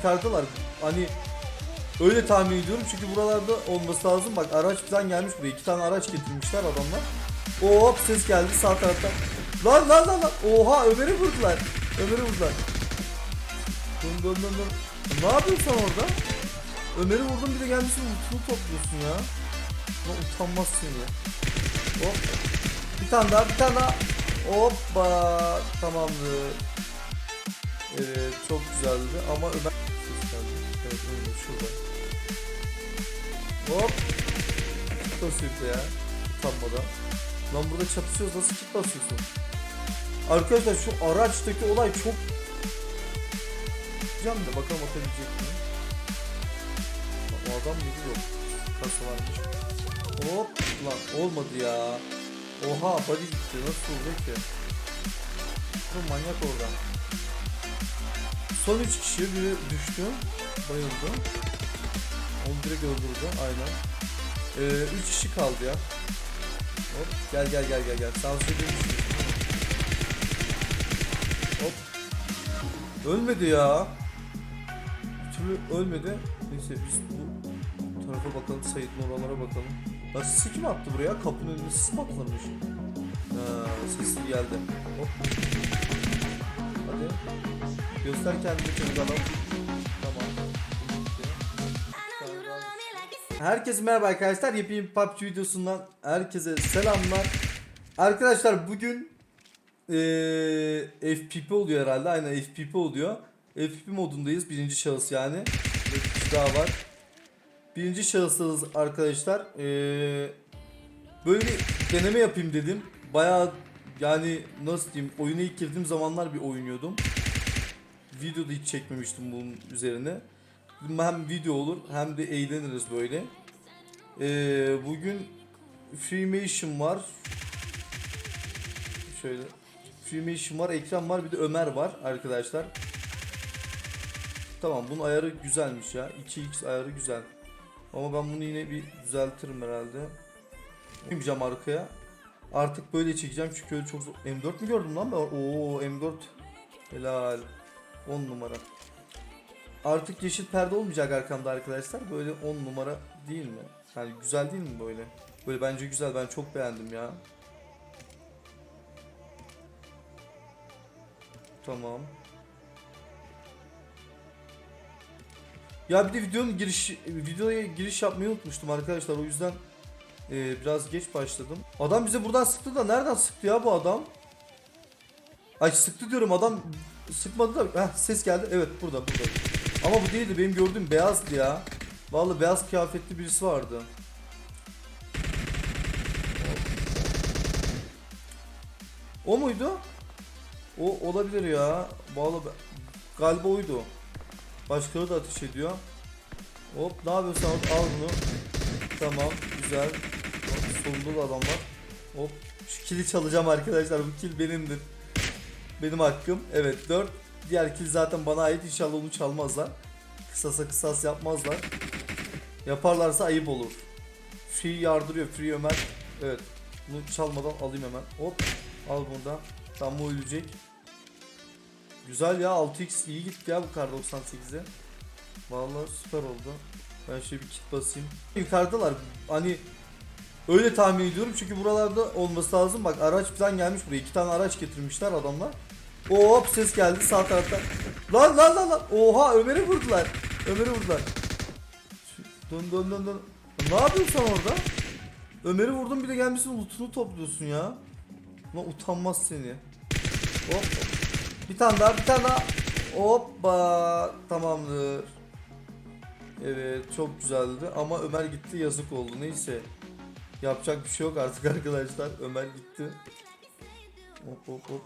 yukarıdalar. Hani öyle tahmin ediyorum çünkü buralarda olması lazım. Bak araç falan gelmiş buraya. iki tane araç getirmişler adamlar. Hop ses geldi sağ taraftan. Lan lan lan lan. Oha Ömer'i vurdular. Ömer'i vurdular. Dön dön dön dön. Ne yapıyorsun orada? Ömer'i vurdum bir de gelmişsin mutlu topluyorsun ya. Lan utanmazsın ya. Hop. Bir tane daha bir tane daha. Hoppa. Tamamdır. Evet çok güzeldi ama Ömer şurada. Hop. Kit basıyordu ya. Utanmadan. Lan burada çatışıyoruz nasıl kit basıyorsun? Arkadaşlar şu araçtaki olay çok Gideceğim de bakalım atabilecek miyim? Lan O adam mıydı yok. Kasa varmış. Hop lan olmadı ya. Oha body gitti nasıl olacak ki? Bu manyak orada. Son 3 kişi biri düştü. Bayıldı. Onu direkt öldürdü aynen. 3 kişi kaldı ya. Hop gel gel gel gel gel. Sağ söyleyeyim. Hop. Ölmedi ya. Bir türlü ölmedi. Neyse biz bu tarafa bakalım. Sait'in oralara bakalım. Lan sisi kim attı buraya? Kapının önüne sis mi atılmış? Ha, sesli geldi. Hop. Hadi. Göster kendini adam. Tamam. Herkese merhaba arkadaşlar. Yepyeni PUBG videosundan herkese selamlar. Arkadaşlar bugün eee FPP oluyor herhalde. Aynen FPP oluyor. FPP modundayız. Birinci şahıs yani. Bir kişi daha var. Birinci şahıstayız arkadaşlar. Eee böyle bir deneme yapayım dedim. Bayağı yani nasıl diyeyim oyuna ilk girdiğim zamanlar bir oynuyordum. Videoda hiç çekmemiştim bunun üzerine. Hem video olur hem de eğleniriz böyle. Ee, bugün Freemation var. Şöyle. Freemation var, ekran var, bir de Ömer var arkadaşlar. Tamam bunun ayarı güzelmiş ya. 2x ayarı güzel. Ama ben bunu yine bir düzeltirim herhalde. Koymayacağım arkaya. Artık böyle çekeceğim çünkü öyle çok zor. M4 mü gördüm lan ben? Oo M4. Helal. 10 numara. Artık yeşil perde olmayacak arkamda arkadaşlar. Böyle 10 numara değil mi? Yani güzel değil mi böyle? Böyle bence güzel. Ben çok beğendim ya. Tamam. Ya bir de videonun giriş videoya giriş yapmayı unutmuştum arkadaşlar. O yüzden e, biraz geç başladım. Adam bize buradan sıktı da nereden sıktı ya bu adam? Ay sıktı diyorum adam sıkmadı da Heh, ses geldi. Evet burada burada. Ama bu değildi benim gördüğüm beyazdı ya. Vallahi beyaz kıyafetli birisi vardı. O muydu? O olabilir ya. Vallahi galiba oydu. Başkaları da ateş ediyor. Hop ne yapıyorsun al, bunu. Tamam güzel. Solunda da adam var. Hop şu kili çalacağım arkadaşlar. Bu kil benimdir. Benim hakkım. Evet 4. Diğer kill zaten bana ait. İnşallah onu çalmazlar. Kısasa kısas yapmazlar. Yaparlarsa ayıp olur. Free yardırıyor. Free Ömer. Evet. Bunu çalmadan alayım hemen. Hop. Al bunu da. Tam bu ölecek. Güzel ya 6x iyi gitti ya bu kar 98'e. Vallahi süper oldu. Ben şöyle bir kit basayım. Yukarıdalar. Hani öyle tahmin ediyorum çünkü buralarda olması lazım. Bak araç falan gelmiş buraya. iki tane araç getirmişler adamlar. Hop ses geldi sağ taraftan. Lan lan lan lan. Oha Ömer'i vurdular. Ömer'i vurdular. Dön dön dön dön. Ne yapıyorsun sen orada? Ömer'i vurdum bir de gelmişsin lootunu topluyorsun ya. Lan utanmaz seni. Hop. Bir tane daha bir tane daha. Hoppa. Tamamdır. Evet çok güzeldi ama Ömer gitti yazık oldu neyse. Yapacak bir şey yok artık arkadaşlar. Ömer gitti. Hop hop hop.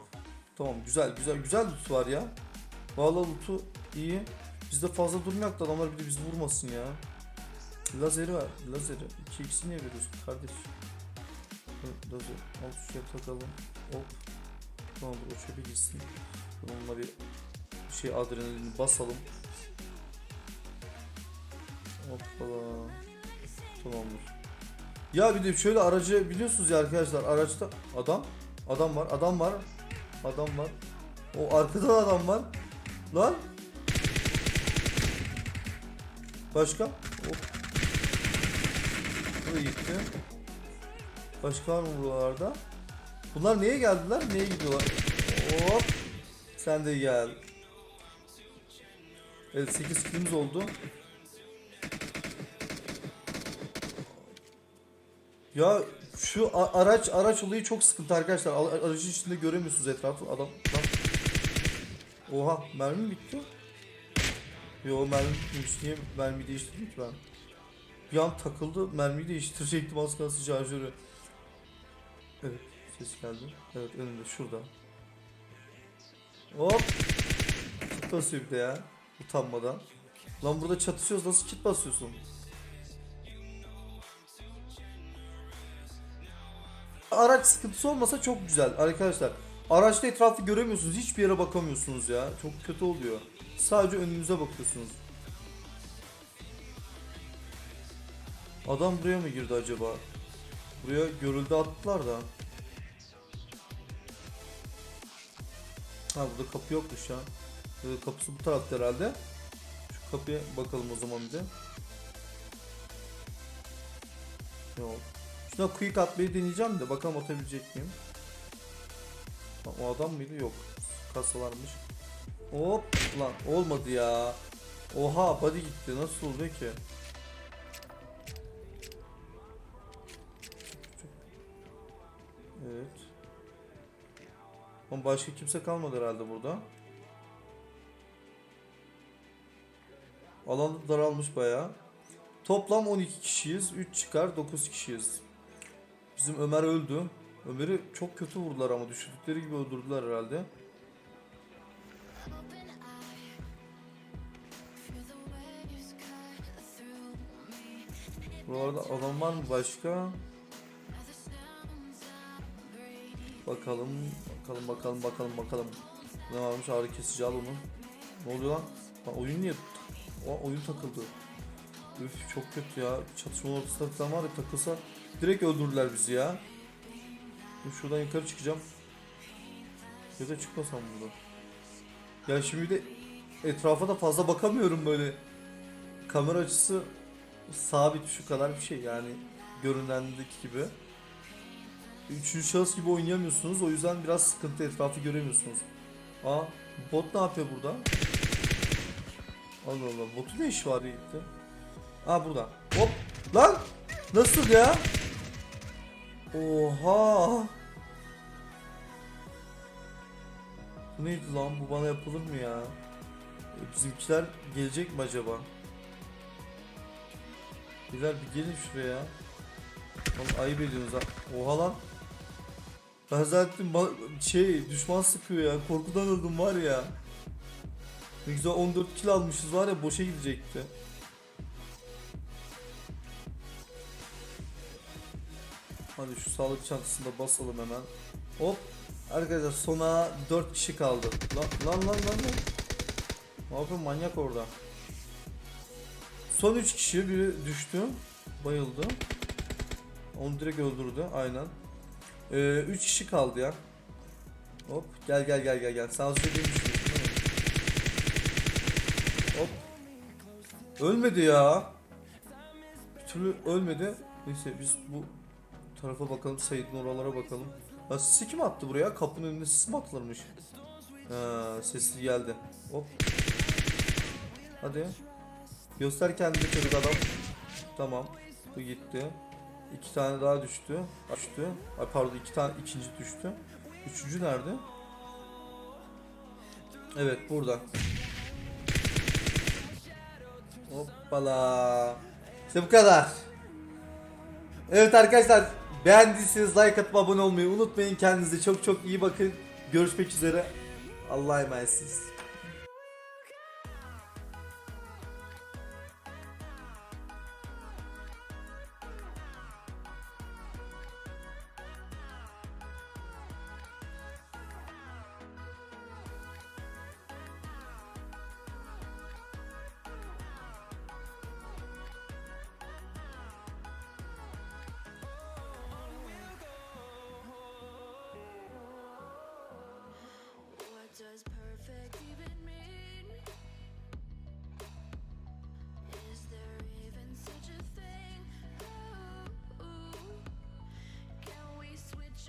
Tamam güzel güzel güzel loot var ya. Vallahi loot'u iyi. Bizde fazla durmayak da adamlar bir de bizi vurmasın ya. Lazeri var. Lazeri. 2x'i niye veriyorsun kardeş? Lazer. Al şu şeye takalım. Hop. Tamamdır o çöpe gitsin. Bununla bir şey adrenalini basalım. Hoppala. Tamamdır. Ya bir de şöyle aracı biliyorsunuz ya arkadaşlar araçta adam adam var adam var adam var o arkada da adam var lan Başka? Da gitti. Başka var mı buralarda? Bunlar niye geldiler? Niye gidiyorlar? Hop. Sen de gel. Evet 8 kilimiz oldu. Ya şu a- araç araç olayı çok sıkıntı arkadaşlar. Al- Aracın içinde göremiyorsunuz etrafı. Adam tam... Oha mermi mi bitti? Yo mermi bitmiş. Niye mermi değiştirdim ki ben? Bir an takıldı. Mermiyi değiştirecektim az kalsın şarjörü. Evet ses geldi. Evet önünde şurada. Hop. Kit basıyor bir de ya. Utanmadan. Lan burada çatışıyoruz nasıl kit basıyorsun? Araç sıkıntısı olmasa çok güzel arkadaşlar. Araçta etrafı göremiyorsunuz. Hiçbir yere bakamıyorsunuz ya. Çok kötü oluyor. Sadece önünüze bakıyorsunuz. Adam buraya mı girdi acaba? Buraya görüldü attılar da. Ha burada kapı yokmuş ya. Ee, kapısı bu tarafta herhalde. Şu kapıya bakalım o zaman bir de. Yok. Şuna quick atmayı deneyeceğim de bakalım atabilecek miyim? O adam mıydı? Yok. Kasalarmış. Hop lan olmadı ya. Oha body gitti. Nasıl oldu ki? Evet. Ama başka kimse kalmadı herhalde burada. Alan daralmış bayağı. Toplam 12 kişiyiz. 3 çıkar 9 kişiyiz. Bizim Ömer öldü. Ömer'i çok kötü vurdular ama düşürdükleri gibi öldürdüler herhalde. Buralarda adam var mı başka? Bakalım, bakalım, bakalım, bakalım, bakalım. Ne varmış ağrı kesici al onu. Ne oluyor lan? Lan oyun niye? Aa, oyun takıldı. Üf çok kötü ya. Çatışma ortasında falan var ya takılsa direkt öldürdüler bizi ya. Dur şuradan yukarı çıkacağım. Ya da çıkmasam burada. Ya şimdi de etrafa da fazla bakamıyorum böyle. Kamera açısı sabit şu kadar bir şey yani görünendeki gibi. Üçüncü şahıs gibi oynayamıyorsunuz. O yüzden biraz sıkıntı etrafı göremiyorsunuz. Aa bot ne yapıyor burada? Allah Allah botun ne işi var gitti? Aa burada. Hop lan nasıl ya? Oha. Bu neydi lan bu bana yapılır mı ya? E, Bizimkiler gelecek mi acaba? Biler bir gelin şuraya. Oğlum ayıp ediyorsunuz ha. Oha lan. Ben zaten şey düşman sıkıyor ya. Korkudan öldüm var ya. Ne güzel 14 kill almışız var ya boşa gidecekti. Hadi şu sağlık çantasında basalım hemen. Hop. Arkadaşlar sona 4 kişi kaldı. Lan lan lan lan. Ne yapıyor manyak orada. Son 3 kişi biri düştü. Bayıldı. Onu direkt öldürdü aynen. 3 kişi kaldı ya. Hop gel gel gel gel gel. Sana söyleyeyim şimdi. Hop. Ölmedi ya. Bir türlü ölmedi. Neyse biz bu tarafa bakalım. Said'in oralara bakalım. Ya sisi kim attı buraya? Kapının önüne sis mi atılırmış? Sesli geldi. Hop. Hadi. Göster kendini çocuk adam. Tamam. Bu gitti. İki tane daha düştü. Düştü. Ay pardon iki tane ikinci düştü. Üçüncü nerede? Evet burada. Hoppala. İşte bu kadar. Evet arkadaşlar beğendiyseniz like atıp abone olmayı unutmayın. Kendinize çok çok iyi bakın. Görüşmek üzere. Allah'a emanetsiniz.